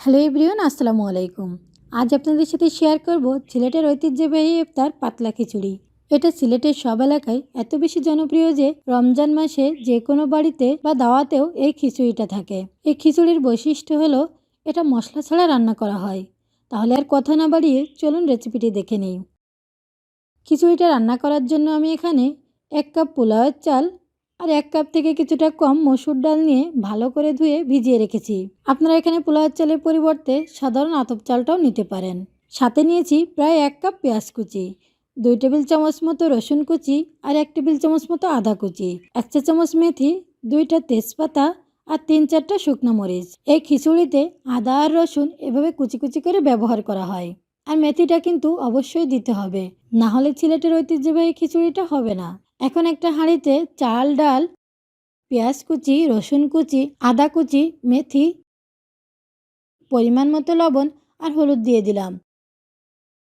Hello everyone, আসসালামু আলাইকুম। আজ আপনাদের সাথে শেয়ার করব সিলেটের ঐতিহ্যবাহী ইফতার পাতলা খিচুড়ি। এটা সিলেটের সব এলাকায় এত বেশি জনপ্রিয় যে রমজান মাসে যে কোনো বাড়িতে বা দাওয়াতেও এই খিচুড়িটা থাকে। এই খিচুড়ির বৈশিষ্ট্য হলো, এটা মশলা ছাড়া রান্না করা হয়। তাহলে আর কথা না বাড়িয়ে চলুন রেসিপিটি দেখে নিই। খিচুড়িটা রান্না করার জন্য আমি এখানে এক কাপ পোলাওয়ের চাল আর এক কাপ থেকে কিছুটা কম মসুর ডাল নিয়ে ভালো করে ধুয়ে ভিজিয়ে রেখেছি। আপনারা এখানে পোলাওয়ের চালের পরিবর্তে সাধারণ আতপ চালটাও নিতে পারেন। সাথে নিয়েছি প্রায় এক কাপ পেঁয়াজ কুচি, দুই টেবিল চামচ মতো রসুন কুচি আর এক টেবিল চামচ মতো আদা কুচি, এক চা চামচ মেথি, দুইটা তেজপাতা আর তিন চারটা শুকনো মরিচ। এই খিচুড়িতে আদা আর রসুন এভাবে কুচি কুচি করে ব্যবহার করা হয়। আর মেথিটা কিন্তু অবশ্যই দিতে হবে, না হলে সিলেটের ঐতিহ্যবাহী খিচুড়িটা হবে না। এখন একটা হাঁড়িতে চাল, ডাল, পেঁয়াজ কুচি, রসুন কুচি, আদা কুচি, মেথি, পরিমাণ মতো লবণ আর হলুদ দিয়ে দিলাম।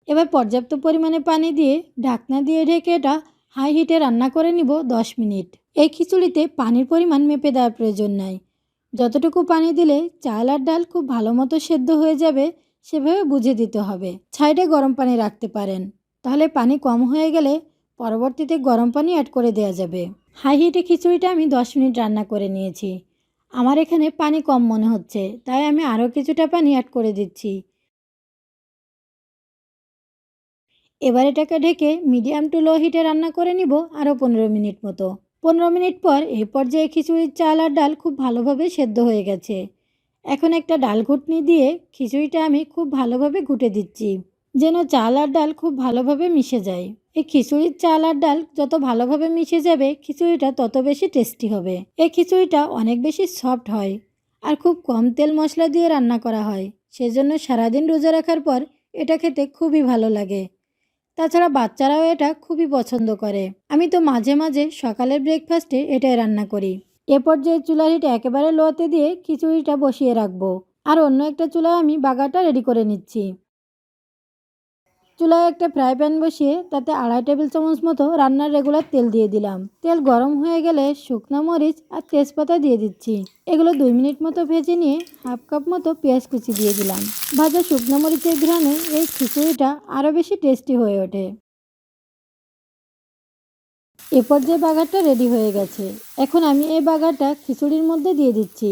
এবার পর্যাপ্ত পরিমাণে পানি দিয়ে ঢাকনা দিয়ে ঢেকে এটা হাই হিটে রান্না করে নিব দশ মিনিট। এই খিচুড়িতে পানির পরিমাণ মেপে দেওয়ার প্রয়োজন নাই। যতটুকু পানি দিলে চাল আর ডাল খুব ভালো মতো সেদ্ধ হয়ে যাবে, সেভাবে বুঝে দিতে হবে। ছাইডে গরম পানি রাখতে পারেন। তাহলে পানি কম হয়ে গেলে পরবর্তীতে গরম পানি অ্যাড করে দেওয়া যাবে। হাই হিটে খিচুড়িটা আমি দশ মিনিট রান্না করে নিয়েছি। আমার এখানে পানি কম মনে হচ্ছে, তাই আমি আরও কিছুটা পানি অ্যাড করে দিচ্ছি। এবার এটাকে ঢেকে মিডিয়াম টু লো হিটে রান্না করে নিব আরও পনেরো মিনিট মতো। পনেরো মিনিট পর এই পর্যায়ে খিচুড়ির চাল আর ডাল খুব ভালোভাবে সেদ্ধ হয়ে গেছে। এখন একটা ডাল ঘুটনি দিয়ে খিচুড়িটা আমি খুব ভালোভাবে ঘুটে দিচ্ছি, যেন চাল আর ডাল খুব ভালোভাবে মিশে যায়। এই খিচুড়ির চাল আর ডাল যত ভালোভাবে মিশে যাবে, খিচুড়িটা তত বেশি টেস্টি হবে। এই খিচুড়িটা অনেক বেশি সফট হয় আর খুব কম তেল মশলা দিয়ে রান্না করা হয়। সেজন্য সারাদিন রোজা রাখার পর এটা খেতে খুবই ভালো লাগে। তাছাড়া বাচ্চারাও এটা খুবই পছন্দ করে। আমি তো মাঝে মাঝে সকালের ব্রেকফাস্টে এটাই রান্না করি। এ পর্যায়ে চুলার হিট একেবারে লোতে দিয়ে খিচুড়িটা বসিয়ে রাখব। আর অন্য একটা চুলা আমি বাগাটা রেডি করে নিচ্ছি। চুলায় একটা ফ্রাই প্যান বসিয়ে তাতে আড়াই টেবিল চামচ মতো রান্নার রেগুলার তেল দিয়ে দিলাম। তেল গরম হয়ে গেলে শুকনো মরিচ আর তেজপাতা দিয়ে দিচ্ছি। এগুলো দুই মিনিট মতো ভেজে নিয়ে হাফ কাপ মতো পেঁয়াজ কুচি দিয়ে দিলাম। ভাজা শুকনো মরিচের ঘ্রাণে এই খিচুড়িটা আরও বেশি টেস্টি হয়ে ওঠে। এ পর্যায়ে বাগারটা রেডি হয়ে গেছে, এখন আমি এই বাগারটা খিচুড়ির মধ্যে দিয়ে দিচ্ছি।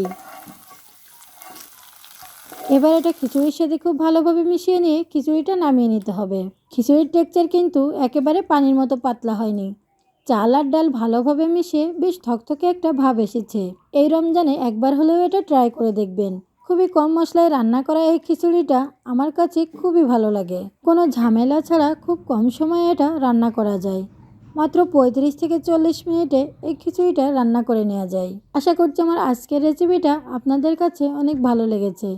এবার এটা খিচুড়ির সাথে খুব ভালোভাবে মিশিয়ে নিয়ে খিচুড়িটা নামিয়ে নিতে হবে। খিচুড়ির টেক্সচার কিন্তু একেবারে পানির মতো পাতলা হয়নি। চাল আর ডাল ভালোভাবে মিশিয়ে বেশ থকথকে একটা ভাব এসেছে। এই রমজানে একবার হলেও এটা ট্রাই করে দেখবেন। খুবই কম মশলায় রান্না করা এই খিচুড়িটা আমার কাছে খুবই ভালো লাগে। কোনো ঝামেলা ছাড়া খুব কম সময়ে এটা রান্না করা যায়। মাত্র পঁয়ত্রিশ থেকে চল্লিশ মিনিটে এই খিচুড়িটা রান্না করে নেওয়া যায়। আশা করছি আমার আজকের রেসিপিটা আপনাদের কাছে অনেক ভালো লেগেছে।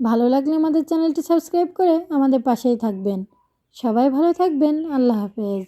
ভালো লাগলে আমাদের চ্যানেলটি সাবস্ক্রাইব করে আমাদের পাশেই থাকবেন। সবাই ভালো থাকবেন। আল্লাহ হাফেজ।